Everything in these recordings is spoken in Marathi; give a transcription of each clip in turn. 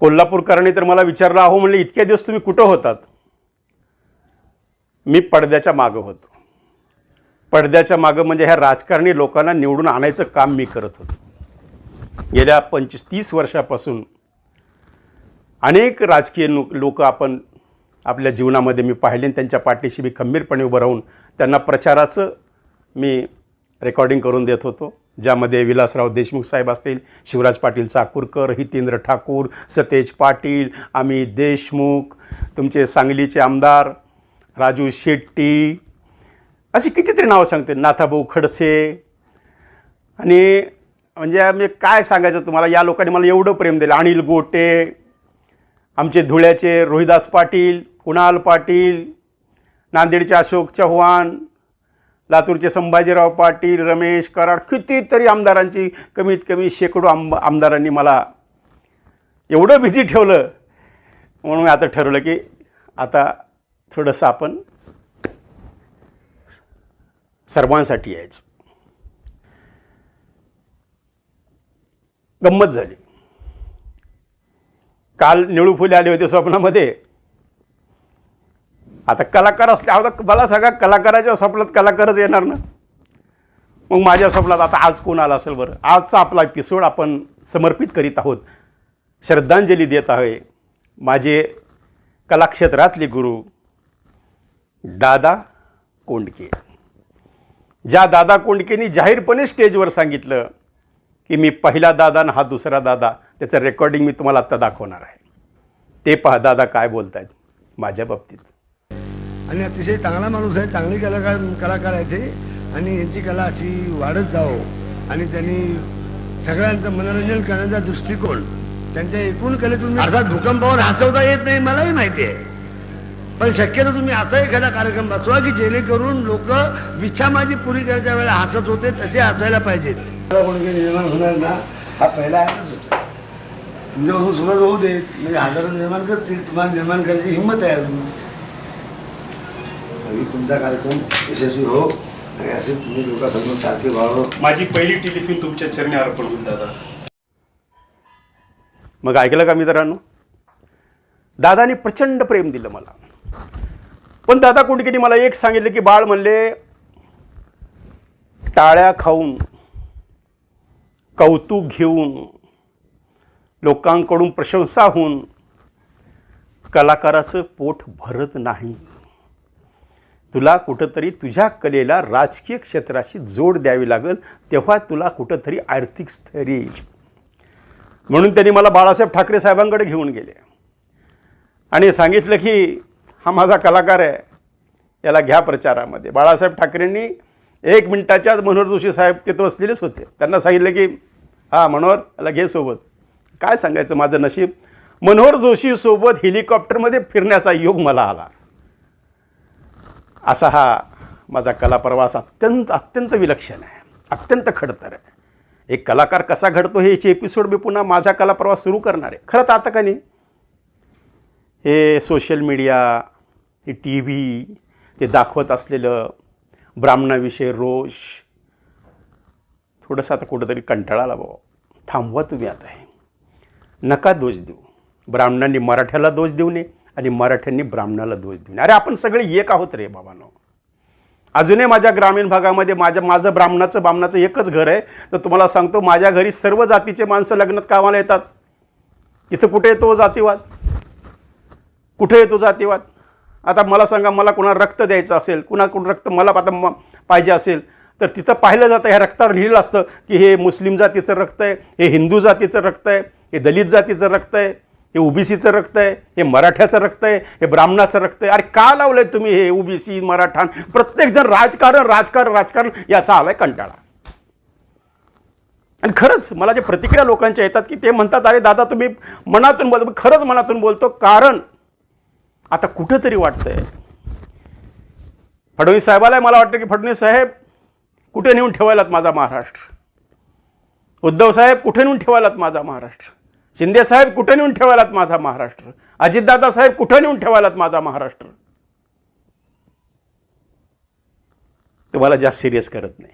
कोल्हापूरकरांनी तर मला विचारलं अहो म्हणले इतक्या दिवस तुम्ही कुठं होतात? मी पडद्याच्या मागं होतो. पडद्याच्या मागं म्हणजे ह्या राजकारणी लोकांना निवडून आणायचं काम मी करत होतो. गेल्या पंचवीस तीस वर्षापासून अनेक राजकीय लोक आपण आपल्या जीवनामध्ये मी पाहिले आणि त्यांच्या पाठीशी मी खंबीरपणे उभं राहून त्यांना प्रचाराचं मी रेकॉर्डिंग करून देत होतो. ज्यामध्ये विलासराव देशमुख साहेब असतील शिवराज पाटील चाकूरकर हितेंद्र ठाकूर सतेज पाटील अमित देशमुख तुमचे सांगलीचे आमदार राजू शेट्टी अशी कितीतरी नावं सांगते नाथाभाऊ खडसे. आणि म्हणजे मी काय सांगायचं तुम्हाला? या लोकांनी मला एवढं प्रेम दिलं. अनिल गोटे आमचे धुळ्याचे रोहिदास पाटील कुणाल पाटील नांदेडचे अशोक चव्हाण लातूरचे संभाजीराव पाटील रमेश कराड कितीतरी आमदारांची कमीत कमी शेकडो आम आमदारांनी मला एवढं बिझी ठेवलं. म्हणून मी आता ठरवलं की आता थोडंसं आपण सर्वांसाठी यायचं. गंमत झाली. काल निळू फुले आले होते स्वप्नामध्ये. आता कलाकार असले आता मला सगळ्या कलाकाराच्या स्वप्नात कलाकारच येणार ना? मग माझ्या स्वप्नात आता आज कोण आला असेल बरं? आजचा आपला एपिसोड आपण समर्पित करीत आहोत. श्रद्धांजली देत आहे माझे कलाक्षेत्रातले गुरु दादा कोंडके. ज्या दादा कोंडकेनी जाहीरपणे स्टेजवर सांगितलं की मी पहिला दादा आणि हा दुसरा दादा त्याचं रेकॉर्डिंग मी तुम्हाला आत्ता दाखवणार आहे. ते पहा दादा काय बोलत आहेत माझ्या बाबतीत. आणि अतिशय चांगला माणूस आहे चांगली कलाकार कलाकार आहे ते. आणि यांची कला अशी वाढत जावो. आणि त्यांनी सगळ्यांचं मनोरंजन करण्याचा दृष्टिकोन त्यांच्या एकूण कलेतून अर्थात भूकंपावर हसवता येत नाही मलाही माहिती आहे. पण शक्यतो तुम्ही असा एखादा कार्यक्रम बसवा की जेणेकरून लोक विच्छा माझी पुरी करायच्या वेळेला हसत होते तसे हसायला पाहिजेत. निर्माण होणार ना? हा पहिला दुसरा तुमच्यापासून सुरुवात होऊ देत. म्हणजे हजारो निर्माण करतील. तुम्हाला निर्माण करायची हिंमत आहे अजून. आणि तुमचा कार्यक्रम यशस्वी हो आणि असे तुम्ही लोकांसमोर सारखे व्हावं. माझी पहिली टेलिफिल्म तुमच्या चरणी अर्पण होईल दादा. मग ऐकलं का मित्रांनो? दादानी प्रचंड प्रेम दिलं मला. पण दादा कोंडकेनी मला एक सांगितलं की बाळ म्हणले टाळ्या खाऊन कौतुक घेऊन लोकांकडून प्रशंसा होऊन कलाकाराचं पोट भरत नाही. तुला कुठंतरी तुझ्या कलेला राजकीय क्षेत्राशी जोड द्यावी लागेल तेव्हा तुला कुठंतरी आर्थिक स्थैर्य येईल. म्हणून त्यांनी मला बाळासाहेब ठाकरे साहेबांकडे घेऊन गेले. आणि सांगितलं की हा माझा कलाकार आहे याला घ्या प्रचारामध्ये. बाळासाहेब ठाकरेंनी एक मिनिटाच्या मनोहर जोशी साहेब तिथं बसलेलेच होते. त्यांना सांगितलं की हा मनोहर याला घे सोबत. काय सांगायचं माझं नशीब? मनोहर जोशीसोबत हेलिकॉप्टरमध्ये फिरण्याचा योग मला आला. असा हा माझा कलाप्रवास अत्यंत अत्यंत विलक्षण आहे. अत्यंत खडतर आहे. एक कलाकार कसा घडतो हे याचे एपिसोड मी पुन्हा माझा कलाप्रवास सुरू करणार आहे. खरं तर आता का नाही? हे सोशल मीडिया हे टी व्ही ते दाखवत असलेलं ब्राह्मणाविषयी रोष थोडंसं आता कुठंतरी कंटाळाला बाबा. थांबवा तुम्ही आता हे. नका दोष देऊ. ब्राह्मणांनी मराठ्याला दोष देऊ नये. आणि मराठ्यांनी ब्राह्मणाला दोष देऊन. अरे आपण सगळे एक आहोत रे बाबांनो. अजूनही माझ्या ग्रामीण भागामध्ये माझ्या माझं ब्राह्मणाचं ब्राह्मणाचं एकच घर आहे. तर तुम्हाला सांगतो माझ्या घरी सर्व जातीचे माणसं लग्नात कामाला येतात. इथं कुठे येतो जातीवाद? कुठे येतो जातीवाद? आता मला सांगा मला कुणाला रक्त द्यायचं असेल कुणाकडून रक्त मला आता म पाहिजे असेल तर तिथं पाहिलं जातं ह्या रक्तावर लिहिलं असतं की हे मुस्लिम जातीचं रक्त आहे हे हिंदू जातीचं रक्त आहे हे दलित जातीचं रक्त आहे. हे ओबीसीचं रक्त आहे हे मराठ्याचं रक्त आहे हे ब्राह्मणाचं रक्त आहे. अरे का लावलंय तुम्ही हे ओबीसी मराठा? प्रत्येकजण राजकारण राजकारण राजकारण याचा आलाय कंटाळा. आणि खरंच मला जे प्रतिक्रिया लोकांच्या येतात की ते म्हणतात अरे दादा तुम्ही मनातून बोलतो खरंच मनातून बोलतो कारण आता कुठंतरी वाटतंय. फडणवीस साहेबाला मला वाटतं की फडणवीस साहेब कुठे नेऊन ठेवायलात माझा महाराष्ट्र? उद्धव साहेब कुठे नेऊन ठेवायलात माझा महाराष्ट्र? शिंदे साहेब नेऊन ठेवायलात माझा महाराष्ट्र? अजितदादा साहेब कुठं नेऊन ठेवायलात माझा महाराष्ट्र? तुम्हाला जास्त सिरियस करत नाही.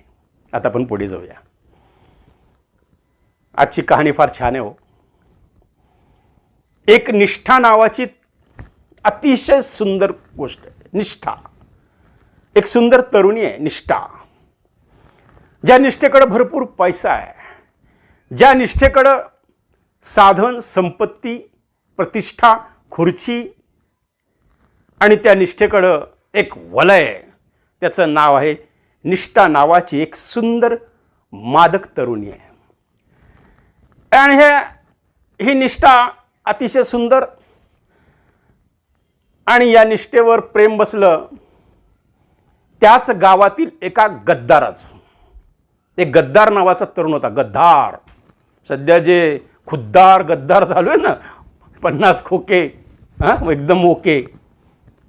आता आपण पुढे जाऊया. आजची कहाणी फार छान आहे हो. एक निष्ठा नावाची अतिशय सुंदर गोष्ट आहे. निष्ठा. एक सुंदर तरुणी आहे निष्ठा. ज्या निष्ठेकडं भरपूर पैसा आहे ज्या निष्ठेकडं साधन संपत्ती प्रतिष्ठा खुर्ची आणि त्या निष्ठेकडं एक वलय आहे. त्याचं नाव आहे निष्ठा नावाची एक सुंदर मादक तरुणी आहे. आणि हे ही निष्ठा अतिशय सुंदर आणि या निष्ठेवर प्रेम बसलं त्याच गावातील एका गद्दाराचं. एक गद्दार नावाचा तरुण होता गद्दार. सध्या जे खुद्दार गद्दार चालू आहे ना? पन्नास खोके हां? एकदम ओके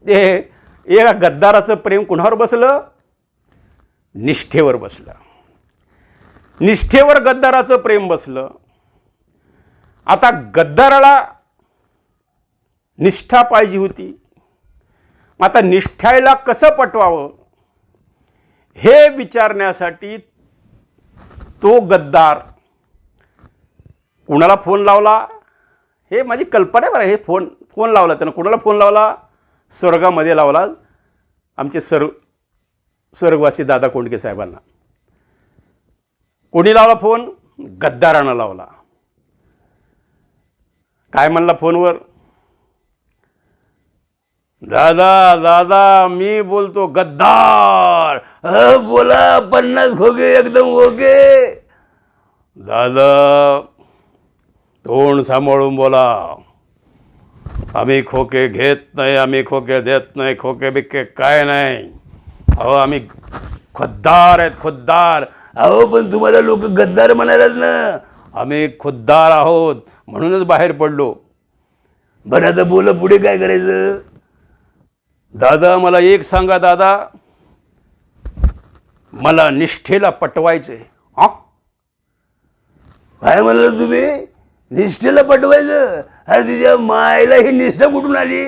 ते एका गद्दाराचं प्रेम कुणावर बसलं? निष्ठेवर बसलं. निष्ठेवर गद्दाराचं प्रेम बसलं. आता गद्दाराला निष्ठा पाहिजे होती. आता निष्ठायला कसं पटवावं? हे विचारण्यासाठी तो गद्दार कुणाला फोन लावला? हे माझी कल्पना आहे बरं. हे फोन फोन लावला त्यानं. कुणाला फोन लावला? स्वर्गामध्ये लावला. आमचे सर्व स्वर्गवासी दादा कोंडके साहेबांना. कोणी लावला फोन? गद्दारानं लावला. काय म्हणला फोनवर? दादा दादा मी बोलतो गद्दार. "अ, बोला पन्नास खोगे एकदम ओके. दादा तोंड सांभाळून बोला. आम्ही खोके घेत नाही आम्ही खोके देत नाही खोके बिक्के काय नाही. अहो आम्ही खुद्दार आहेत खुद्दार. अहो पण तुम्हाला लोक गद्दार म्हणालात ना. आम्ही खुद्दार आहोत म्हणूनच बाहेर पडलो. बरं आता बोला पुढे काय करायचं? दादा मला एक सांगा दादा. मला निष्ठेला पटवायचे हा? काय म्हणलं तुम्ही? निष्ठेला पटवायचं. अरे तिच्या मायला ही निष्ठा कुठून आली?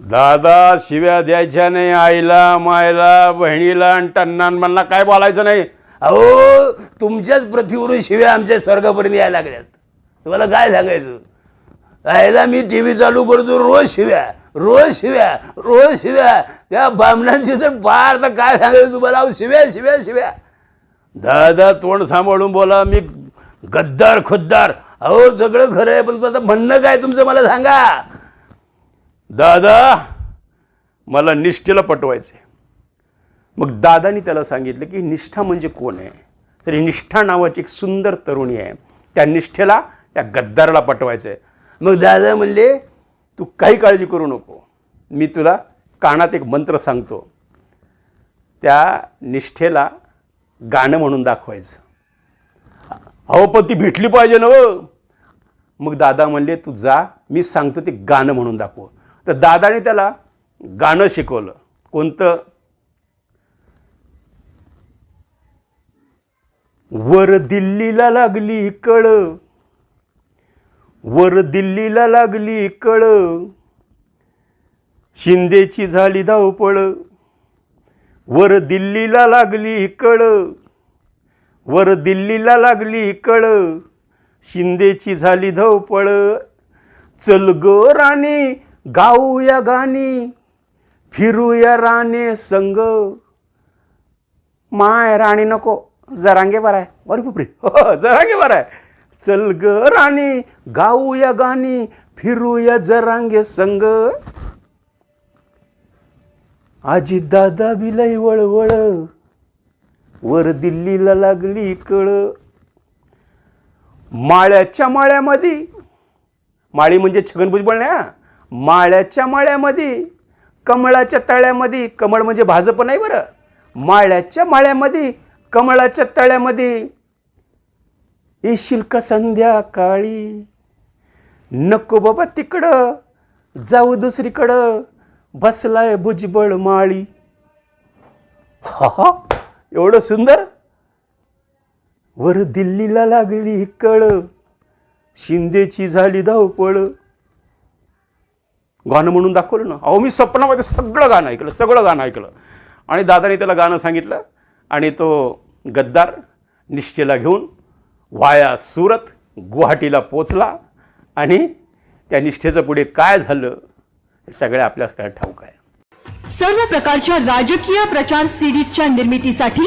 दादा शिव्या द्यायच्या नाही आईला मायला बहिणीला आणि टन्नांना काय बोलायचं नाही? अहो तुमच्याच पृथ्वीवरून शिव्या आमच्या स्वर्गापर्यंत यायला लागल्यात. तुम्हाला काय सांगायचं? आयला मी टी व्ही चालू करतो रोज शिव्या रोज शिव्या रोज शिव्या. त्या बामणांची तर फार तर काय सांगायचं तुम्हाला? अहो शिव्या शिव्या शिव्या. दादा तोंड सांभाळून बोला मी गद्दार खुद्दार. अहो सगळं खरं आहे पण आता म्हणणं काय तुमचं मला सांगा. दादा मला निष्ठेला पटवायचे मग दादानी त्याला सांगितलं की निष्ठा म्हणजे कोण आहे? तर ही निष्ठा नावाची एक सुंदर तरुणी आहे. त्या निष्ठेला त्या गद्दाराला पटवायचं आहे मग दादा म्हणले तू काही काळजी करू नको. मी तुला कानात एक मंत्र सांगतो. त्या निष्ठेला गाणं म्हणून दाखवायचं. अहो पण ती भेटली पाहिजे ना हो. मग दादा म्हणले तू जा मी सांगतो ते गाणं म्हणून दाखव. तर दादाने त्याला गाणं शिकवलं. कोणतं? वर दिल्लीला लागली कळ वर दिल्लीला लागली कळ शिंदेची झाली धावपळ वर दिल्लीला लागली कळ वर दिल्लीला लागली कळ. शिंदेची झाली धवपळ. चल ग राणी गाऊया गाणी. फिरूया राणे संग. माय राणी नको जरांगे बराय. आहे हो, बरं हो जरांगे बराय. आहे चल ग राणी गाऊया गाणी फिरूया जरांगे संग. आजी दादा बिलाई वळवळ. वर दिल्लीला लागली कळ. माळ्याच्या माळ्यामध्ये माळी म्हणजे छगन भुजबळ ना माळ्याच्या माळ्यामध्ये कमळाच्या तळ्यामध्ये कमळ म्हणजे भाजप नाही बरं. माळ्याच्या माळ्यामध्ये कमळाच्या तळ्यामध्ये येशील का संध्याकाळी? नको बाबा तिकडं. जाऊ दुसरीकडं. बसलाय भुजबळ माळी. हा हा, एवढं सुंदर? वर दिल्लीला लागली कळ. शिंदेची झाली धावपळ. गाणं म्हणून दाखवलं ना? अहो मी स्वप्नामध्ये सगळं गाणं ऐकलं सगळं गाणं ऐकलं. आणि दादाने त्याला गाणं सांगितलं आणि तो गद्दार निश्चेला घेऊन वाया सुरत गुवाहाटीला पोचला आणि त्या निष्ठेचं पुढे काय झालं हे सगळे काय ठाऊक आहे. सर्व प्रकारच्या राजकीय प्रचार सिरीजच्या निर्मितीसाठी